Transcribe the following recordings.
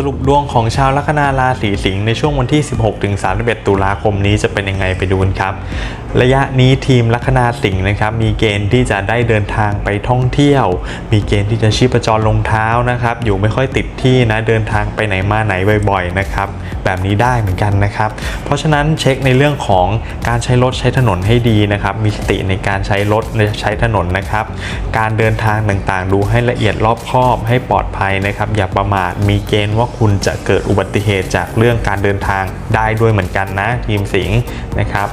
สรุปดวงของชาวลัคนาราศีสิงห์ในช่วงวันที่ 16-31 ตุลาคมนี้จะเป็นยังไงไปดูกันครับ ระยะนี้ทีมลัคนาสิงห์นะครับ มีเกณฑ์ที่จะได้เดินทางไปท่องเที่ยว มีเกณฑ์ที่จะชีพจรลงเท้านะครับ อยู่ไม่ค่อยติดที่นะเดินทางไปไหนมาไหนบ่อยๆนะครับ แบบนี้ได้เหมือนกันนะครับ เพราะฉะนั้นเช็คในเรื่องของการใช้รถใช้ถนนให้ดีนะครับ มีสติในการใช้รถใช้ถนนนะครับ การเดินทางต่างๆ ดูให้ละเอียดรอบคอบให้ปลอดภัยนะครับ อย่าประมาทมีเกณฑ์ว่าคุณจะเกิดอุบัติเหตุจากเรื่องการเดินทางได้ด้วยเหมือนกันนะทีมสิงห์นะครับ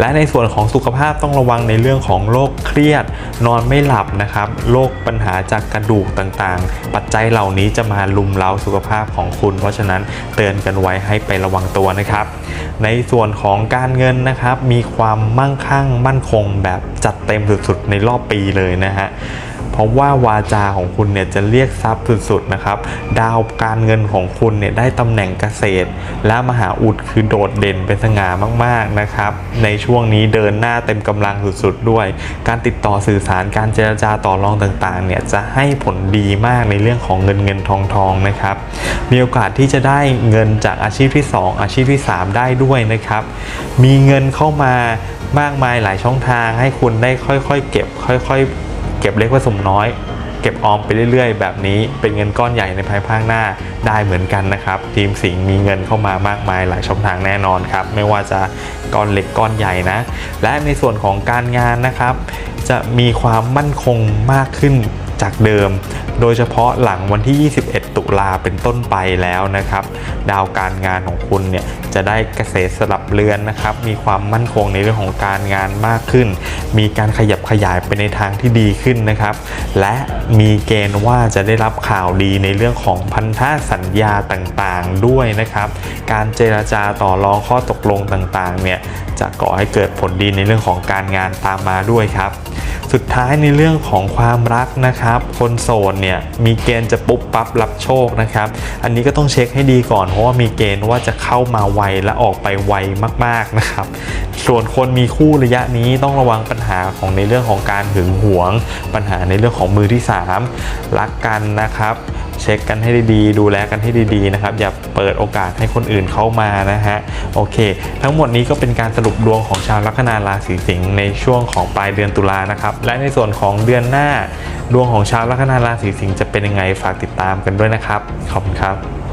และในส่วนของสุขภาพต้องระวังในเรื่องของโรคเครียด นอนไม่หลับนะครับโรคปัญหาจากกระดูกต่างๆ ปัจจัยเหล่านี้จะมาลุมเล้าสุขภาพของคุณ เพราะฉะนั้นเตือนกันไว้ให้ไประวังตัวนะครับ ในส่วนของการเงินนะครับมีความมั่งคั่งมั่นคงแบบจัดเต็มสุดๆในรอบปีเลยนะฮะ เพราะว่าวาจาของคุณเนี่ยจะเรียกทรัพย์สุดๆนะครับ ดาวการเงินของคุณเนี่ยได้ตำแหน่งเกษตร และมหาอุดคือโดดเด่นเป็นสง่ามากๆนะครับ ในช่วงนี้เดินหน้าเต็มกำลังสุดๆด้วย การติดต่อสื่อสารการเจรจาต่อรองต่างๆเนี่ยจะให้ผลดีมากในเรื่องของเงินเงินทองทองนะครับ มีโอกาสที่จะได้เงินจากอาชีพที่ 2 อาชีพที่ 3 ได้ด้วยนะครับ มีเงินเข้ามามากมายหลายช่องทางให้คุณได้ค่อยๆ เก็บค่อย ๆ เก็บเล็กผสมน้อย เก็บออมไปเรื่อยๆ แบบนี้เป็นเงินก้อนใหญ่ในภายภาคหน้าได้เหมือนกันนะครับ ทีมสิงห์มีเงินเข้ามามากมายหลายช่องทางแน่นอนครับ ไม่ว่าจะก้อนเล็กก้อนใหญ่นะ และในส่วนของการงานนะครับ จะมีความมั่นคงมากขึ้น จากเดิม โดยเฉพาะหลังวันที่ 21 ตุลาเป็นต้นไปแล้วนะครับ ดาวการงานของคุณเนี่ยจะได้เกษตรสลับเรือนนะครับ มีความมั่นคงในเรื่องของการงานมากขึ้น มีการขยับขยายไปในทางที่ดีขึ้นนะครับ และมีเกณฑ์ว่าจะได้รับข่าวดีในเรื่องของพันธสัญญาต่างๆด้วยนะครับ การเจรจาต่อรองข้อตกลงต่างๆเนี่ยจะก่อให้เกิดผลดีในเรื่องของการงานตามมาด้วยครับ สุดท้ายในเรื่องของความรักนะครับนะครับ คนโสดเนี่ยมีเกณฑ์จะปุ๊บปั๊บรับโชคนะครับ อันนี้ก็ต้องเช็คให้ดีก่อนเพราะว่ามีเกณฑ์ว่าจะเข้ามาไวและออกไปไวมากๆนะครับ ส่วนคนมีคู่ระยะนี้ต้องระวังปัญหาของในเรื่องของการหึงหวง ปัญหาในเรื่องของมือที่ 3 รักกันนะครับเช็คกันให้ดีๆ ดูแลกันให้ดีๆนะครับ อย่าเปิดโอกาสให้คนอื่นเข้ามานะฮะ โอเค ทั้งหมดนี้ก็เป็นการสรุปดวงของชาวลัคนาราศีสิงห์ในช่วงของปลายเดือนตุลานะครับ และในส่วนของเดือนหน้า ดวงของชาวลัคนาราศีสิงห์จะเป็นยังไงฝากติดตามกันด้วยนะครับ ขอบคุณครับ